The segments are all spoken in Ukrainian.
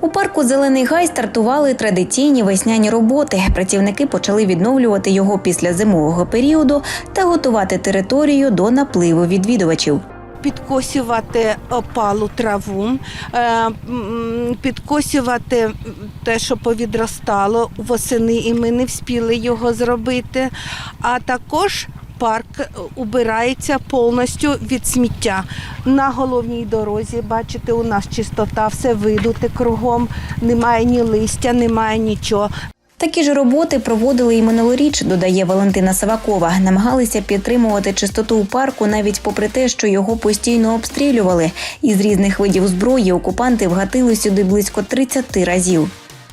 У парку Зелений гай стартували традиційні весняні роботи. Працівники почали відновлювати його після зимового періоду та готувати територію до напливу відвідувачів. підкосювати опалу траву, е, підкосювати те, що повідростало восени, і ми не вспіли його зробити. А також парк убирається повністю від сміття. На головній дорозі, бачите, у нас чистота, все видуте кругом, немає ні листя, немає нічого. Такі ж роботи проводили і минулоріч, додає Валентина Савакова. Намагалися підтримувати чистоту у парку навіть попри те, що його постійно обстрілювали. Із різних видів зброї окупанти вгатили сюди близько 30 разів.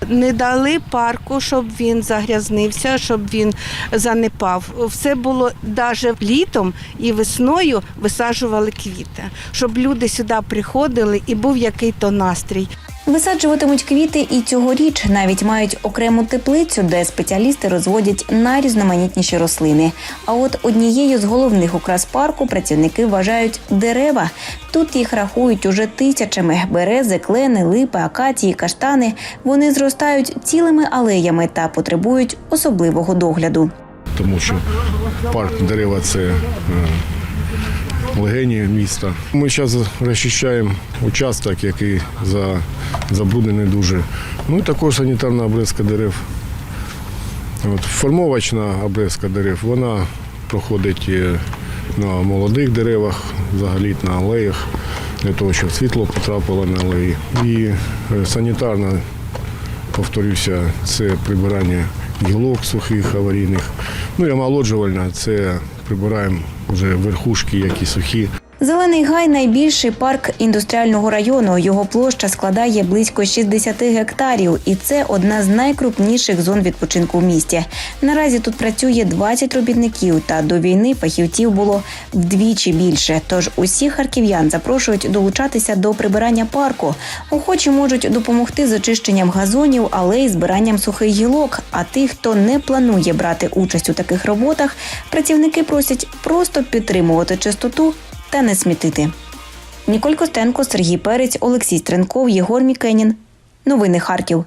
Не дали парку, щоб він загрязнився, щоб він занепав. Все було навіть літом і весною висаджували квіти, щоб люди сюди приходили і був який-то настрій. Висаджуватимуть квіти і цьогоріч навіть мають окрему теплицю, де спеціалісти розводять найрізноманітніші рослини. А от однією з головних окрас парку працівники вважають дерева. Тут їх рахують уже тисячами: берези, клени, липи, акації, каштани. Вони зростають цілими алеями та потребують особливого догляду. тому що парк дерева це е, легені міста. Ми зараз розчищаємо участок, який за, забруднений дуже. Ну і також санітарна обрезка дерев. От, формовочна обрезка дерев, вона проходить е, на молодих деревах, взагалі на алеях, для того, щоб світло потрапило на алеї. І е, санітарна повторюся, це прибирання гілок сухих, аварійних. Ну і омолоджувальна це прибираємо вже верхушки, які сухі. Зелений гай найбільший парк індустріального району. Його площа складає близько 60 гектарів, і це одна з найкрупніших зон відпочинку в місті. Наразі тут працює 20 робітників, та до війни фахівців було вдвічі більше. Тож усі харків'ян запрошують долучатися до прибирання парку. Охочі можуть допомогти з очищенням газонів, алей, збиранням сухих гілок. А тих, хто не планує брати участь у таких роботах, працівники просять просто підтримувати чистоту та не смітити. Ніколь Костенко, Сергій Перець, Олексій Стренков, Єгор Мікенін. Новини Харків.